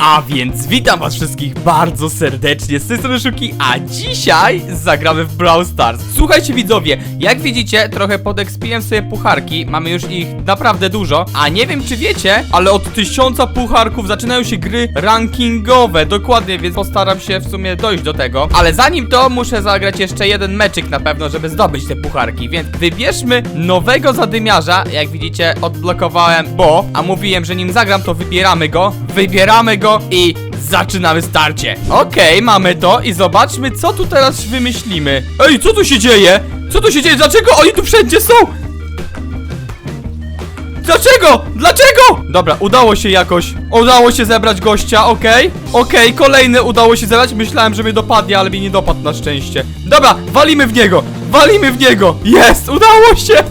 A więc witam was wszystkich bardzo serdecznie, z tej strony Szuki, a dzisiaj zagramy w Brawl Stars. Słuchajcie widzowie, jak widzicie, trochę podekspiłem sobie pucharki, mamy już ich naprawdę dużo, a nie wiem czy wiecie, ale od tysiąca pucharków zaczynają się gry rankingowe, dokładnie, więc postaram się w sumie dojść do tego. Ale zanim to, muszę zagrać jeszcze jeden meczyk na pewno, żeby zdobyć te pucharki, więc wybierzmy nowego zadymiarza, jak widzicie, odblokowałem, bo, a mówiłem, że nim zagram, to wybieramy go, wybieramy go i zaczynamy starcie. Okej, mamy to i zobaczmy, co tu teraz wymyślimy. Ej, co tu się dzieje? Co tu się dzieje? Dlaczego oni tu wszędzie są? Dlaczego? Dlaczego? Dobra, udało się jakoś. Udało się zebrać gościa, okej. Okej, kolejny udało się zebrać. Myślałem, że mnie dopadnie, ale mnie nie dopadł na szczęście. Dobra, walimy w niego. Walimy w niego. Jest, udało się.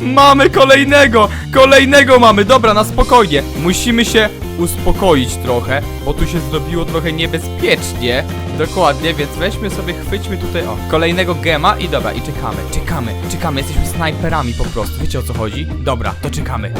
Mamy kolejnego. Kolejnego mamy. Dobra, na spokojnie. Musimy się uspokoić trochę, bo tu się zrobiło trochę niebezpiecznie. Dokładnie, więc weźmy sobie, chwyćmy tutaj, o, kolejnego gema i dobra, i czekamy, czekamy, czekamy, jesteśmy snajperami po prostu, wiecie o co chodzi? Dobra, to czekamy.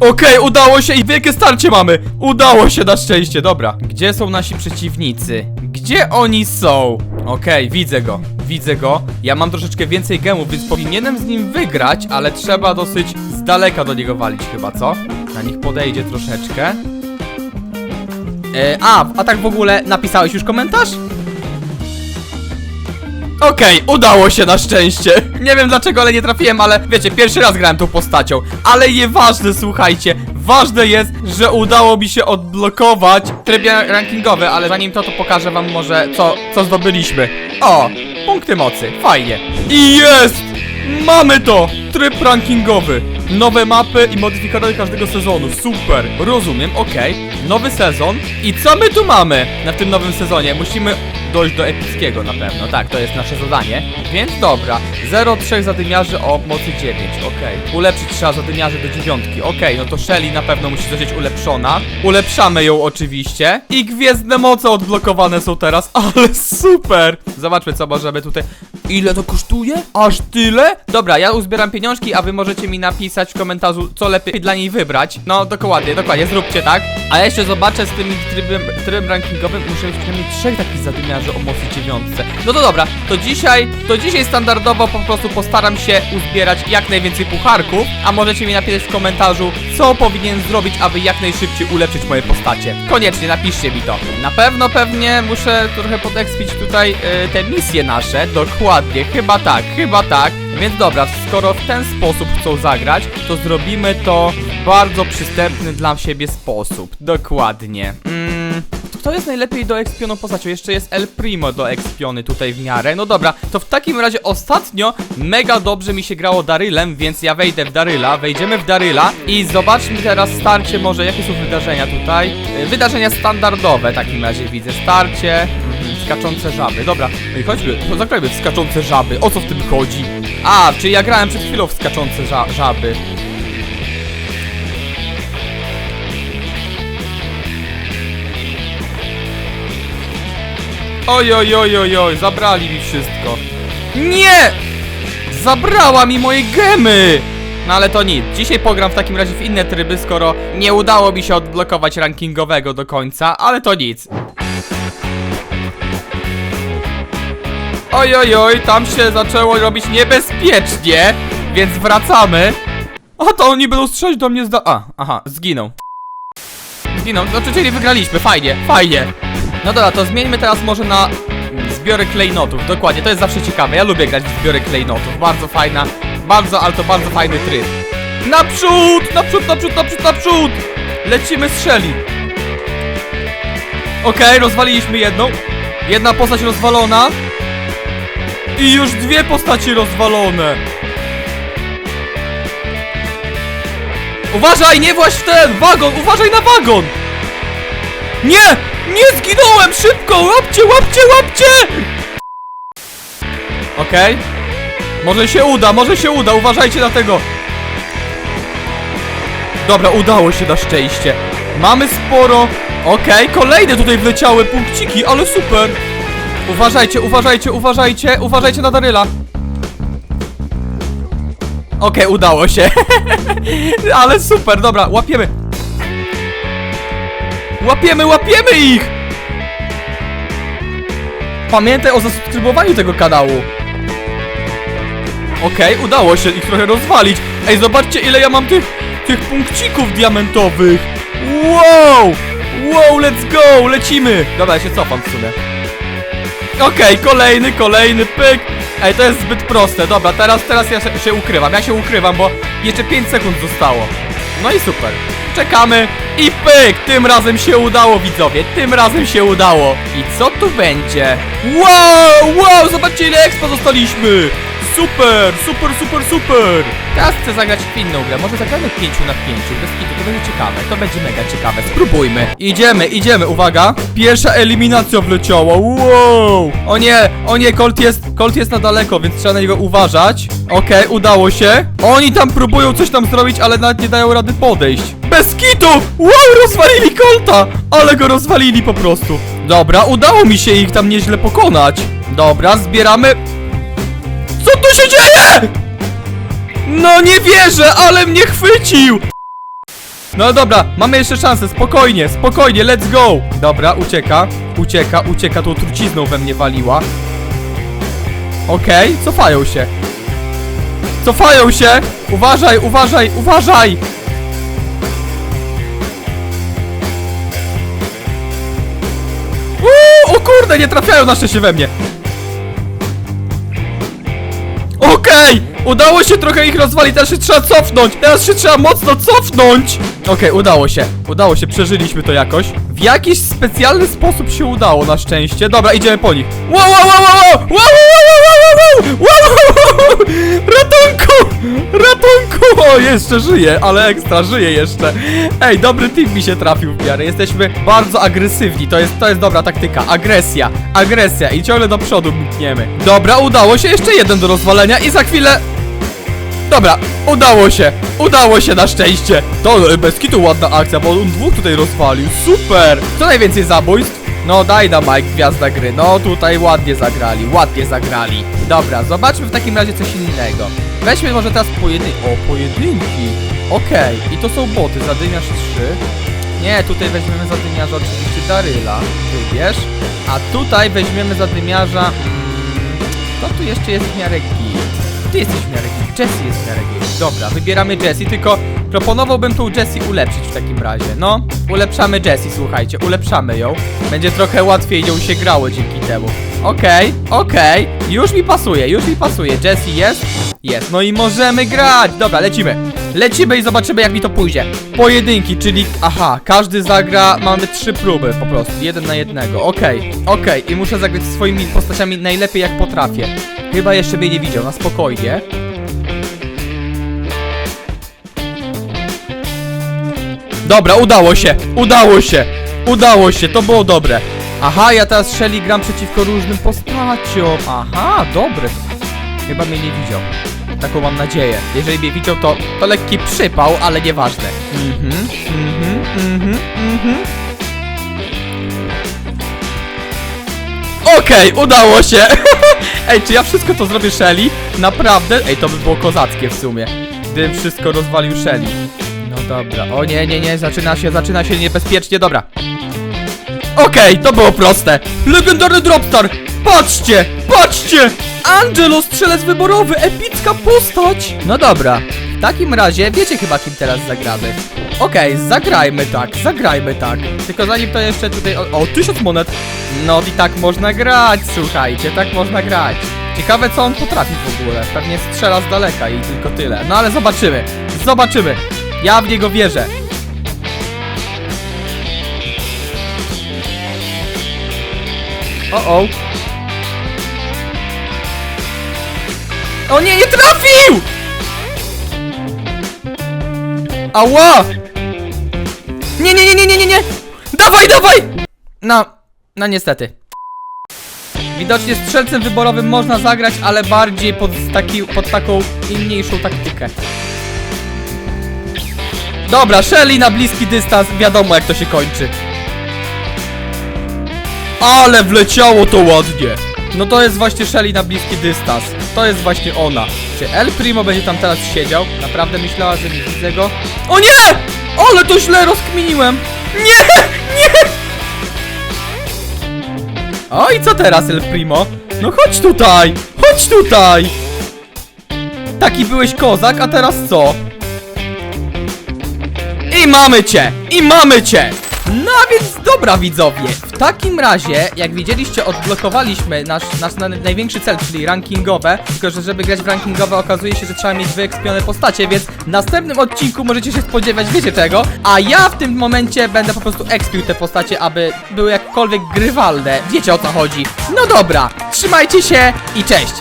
Okej, udało się i wielkie starcie mamy! Udało się na szczęście, dobra. Gdzie są nasi przeciwnicy? Gdzie oni są? Okej, widzę go, widzę go. Ja mam troszeczkę więcej gemów, więc powinienem z nim wygrać, ale trzeba dosyć z daleka do niego walić chyba, co? Na nich podejdzie troszeczkę. E, a, a tak w ogóle napisałeś już komentarz? Okej, udało się na szczęście. Nie wiem dlaczego, ale nie trafiłem, ale wiecie, pierwszy raz grałem tą postacią. Ale nieważne, słuchajcie. Ważne jest, że udało mi się odblokować tryb rankingowy, ale zanim to, to pokażę wam może, co, co zdobyliśmy. O, punkty mocy, fajnie. I jest! Mamy to! Tryb rankingowy. Nowe mapy i modyfikatory każdego sezonu. Super. Rozumiem, okej. Nowy sezon. I co my tu mamy na tym nowym sezonie? Musimy dojść do epickiego na pewno. Tak, to jest nasze zadanie. Więc dobra. 0,3 zadymiarzy o mocy 9. Okej. Ulepszyć trzeba zadymiarzy do dziewiątki. Okej, no to Shelly na pewno musi zostać ulepszona. Ulepszamy ją oczywiście. I gwiezdne moce odblokowane są teraz. Ale super. Zobaczmy co możemy tutaj. Ile to kosztuje? Aż tyle? Dobra, ja uzbieram pieniążki, a wy możecie mi napisać w komentarzu, co lepiej dla niej wybrać. No, dokładnie, dokładnie, zróbcie tak. A jeszcze zobaczę z tym trybem, trybem rankingowym, muszę mieć przynajmniej trzech takich zadymiarzy o mocy dziewiątce. No to dobra, to dzisiaj, to dzisiaj standardowo po prostu postaram się uzbierać jak najwięcej pucharków, a możecie mi napisać w komentarzu, co powinien zrobić, aby jak najszybciej ulepszyć moje postacie. Koniecznie napiszcie mi to. Na pewno pewnie muszę trochę podekspić tutaj y, te misje nasze, dokładnie, chyba tak, chyba tak. Więc dobra, skoro w ten sposób chcą zagrać, to zrobimy to w bardzo przystępny dla siebie sposób. Dokładnie. Mm, to kto jest najlepiej do ekspioną postacią? Jeszcze jest El Primo do ekspiony tutaj w miarę. No dobra, to w takim razie ostatnio mega dobrze mi się grało Darylem, więc ja wejdę w Daryla, wejdziemy w Daryla i zobaczmy teraz starcie może, jakie są wydarzenia tutaj. Y, Wydarzenia standardowe w takim razie widzę. Starcie, skaczące żaby. Dobra, no i chodźmy, to zagrajmy w skaczące żaby. O co w tym chodzi? A, czyli ja grałem przed chwilą w skaczące ża żaby. Oj, oj, oj, oj, oj, zabrali mi wszystko. Nie! Zabrała mi moje gemy! No ale to nic. Dzisiaj pogram w takim razie w inne tryby, skoro nie udało mi się odblokować rankingowego do końca, ale to nic. Oj, oj, oj, tam się zaczęło robić niebezpiecznie, więc wracamy. A to oni będą strzelać do mnie zda... A, aha, zginął. Zginął, no czyli wygraliśmy, fajnie, fajnie. No dobra, to zmieńmy teraz może na zbiory klejnotów, dokładnie, to jest zawsze ciekawe, ja lubię grać w zbiory klejnotów, bardzo fajna, bardzo, ale to bardzo fajny tryb. Naprzód, naprzód, naprzód, naprzód, naprzód! Lecimy strzeli. Okej, rozwaliliśmy jedną, jedna postać rozwalona. I już dwie postaci rozwalone. Uważaj, nie właź w ten wagon, uważaj na wagon! Nie! Nie zginąłem! Szybko! Łapcie, łapcie, łapcie! Okej. Może się uda, może się uda, uważajcie na tego. Dobra, udało się na szczęście. Mamy sporo. Okej, kolejne tutaj wleciały punkciki, ale super. Uważajcie, uważajcie, uważajcie, uważajcie na Daryla. Okej, udało się. Ale super, dobra, łapiemy. Łapiemy, łapiemy ich! Pamiętaj o zasubskrybowaniu tego kanału. Okej, udało się ich trochę rozwalić. Ej, zobaczcie ile ja mam tych, tych punkcików diamentowych. Wow! Wow, let's go, lecimy. Dobra, ja się cofam w sumie. Okej, kolejny, kolejny pyk. Ej, to jest zbyt proste. Dobra, teraz, teraz ja się, ukrywam. Ja się ukrywam, bo jeszcze 5 sekund zostało. No i super. Czekamy i pyk! Tym razem się udało, widzowie. Tym razem się udało. I co tu będzie? Wow, wow, zobaczcie ile expo dostaliśmy. Super, super, super, super. Teraz chcę zagrać w inną grę. Może zagramy 5 na 5. Bez kitu, to będzie ciekawe. To będzie mega ciekawe. Spróbujmy. Idziemy, idziemy. Uwaga. Pierwsza eliminacja wleciała. Wow. O nie, o nie, Colt jest, Colt jest na daleko, więc trzeba na niego uważać. Okej, udało się. Oni tam próbują coś tam zrobić, ale nawet nie dają rady podejść. Bez kitu! Wow, rozwalili Colta! Ale go rozwalili po prostu. Dobra, udało mi się ich tam nieźle pokonać. Dobra, zbieramy co tu się dzieje? No nie wierzę, ale mnie chwycił! No dobra, mamy jeszcze szansę, spokojnie, spokojnie, let's go! Dobra, ucieka, ucieka, ucieka, tą trucizną we mnie waliła. Okej, cofają się. Cofają się! Uważaj, uważaj, uważaj! Uuu, o kurde, nie trafiają na szczęście we mnie. Udało się trochę ich rozwalić, teraz się trzeba cofnąć! Teraz się trzeba mocno cofnąć! Okej, udało się. Udało się, przeżyliśmy to jakoś. W jakiś specjalny sposób się udało, na szczęście. Dobra, idziemy po nich. Wow, wow, wow, wow, wow, wow, wow, wow, wow, wow, Ratunku! Ratunku! O, jeszcze żyje, ale ekstra, żyje jeszcze. Ej, dobry team mi się trafił w miarę. Jesteśmy bardzo agresywni, to jest, to jest dobra taktyka. Agresja, agresja i ciągle do przodu mkniemy. Dobra, udało się, jeszcze jeden do rozwalenia i za chwilę Dobra, udało się, udało się na szczęście. To e, bez kitu ładna akcja, bo on dwóch tutaj rozwalił, super! Co najwięcej zabójstw? No Dynamite, gwiazda gry, no tutaj ładnie zagrali, ładnie zagrali. Dobra, zobaczmy w takim razie coś innego. Weźmy może teraz pojedynki, o pojedynki. Okej, i to są boty, zadymiarz 3 Nie, tutaj weźmiemy zadymiarza oczywiście Daryla, wybierz A tutaj weźmiemy zadymiarza, mm, kto tu jeszcze jest w miarę git? Ty jesteś w miarę git, Jessie jest w miarę. Dobra, wybieramy Jessie, tylko proponowałbym tą Jessie ulepszyć w takim razie. No, ulepszamy Jessie, słuchajcie, ulepszamy ją. Będzie trochę łatwiej nią się grało dzięki temu. Okej, okej, już mi pasuje, już mi pasuje. Jessie jest? Jest, no i możemy grać. Dobra, lecimy. Lecimy i zobaczymy jak mi to pójdzie. Pojedynki, czyli, aha, każdy zagra, mamy trzy próby po prostu, jeden na jednego. Okej, okej, i muszę zagrać swoimi postaciami najlepiej jak potrafię. Chyba jeszcze mnie nie widział, na spokojnie. Dobra, udało się, udało się, udało się, to było dobre. Aha, ja teraz Shelly gram przeciwko różnym postaciom. Aha, dobre. Chyba mnie nie widział. Taką mam nadzieję. Jeżeli mnie widział, to, to lekki przypał, ale nieważne. Mhm, mhm, mhm, mhm. Okej, udało się! Ej, czy ja wszystko to zrobię Shelly? Naprawdę? Ej, to by było kozackie w sumie. Gdybym wszystko rozwalił Shelly. Dobra. O nie, nie, nie, zaczyna się, zaczyna się niebezpiecznie, dobra. Okej, to było proste. Legendarny Dropstar! Patrzcie, patrzcie! Angelo, strzelec wyborowy, epicka postać! No dobra, w takim razie wiecie chyba kim teraz zagramy. Okej, zagrajmy tak, zagrajmy tak. Tylko zanim to jeszcze tutaj... O, o, tysiąc monet! No i tak można grać, słuchajcie, tak można grać. Ciekawe co on potrafi w ogóle. Pewnie strzela z daleka i tylko tyle. No ale zobaczymy, zobaczymy. Ja w niego wierzę. O o. O nie, nie trafił! Ała! Nie, nie, nie, nie, nie, nie, nie! Dawaj, dawaj! No, no niestety. Widocznie strzelcem wyborowym można zagrać, ale bardziej pod, taki, pod taką inniejszą taktykę. Dobra, Shelly na bliski dystans, wiadomo jak to się kończy. Ale wleciało to ładnie. No to jest właśnie Shelly na bliski dystans. To jest właśnie ona. Czy El Primo będzie tam teraz siedział? Naprawdę myślała, że nie widzę go? O nie! Ale to źle rozkminiłem! Nie! Nie! O i co teraz, El Primo? No chodź tutaj! Chodź tutaj! Taki byłeś kozak, a teraz co? I mamy cię! I mamy cię! No więc dobra widzowie, w takim razie, jak widzieliście, odblokowaliśmy nasz, nasz na- największy cel, czyli rankingowe, tylko że żeby grać w rankingowe okazuje się, że trzeba mieć wyekspione postacie, więc w następnym odcinku możecie się spodziewać, wiecie czego, a ja w tym momencie będę po prostu ekspił te postacie, aby były jakkolwiek grywalne, wiecie o co chodzi. No dobra, trzymajcie się i cześć!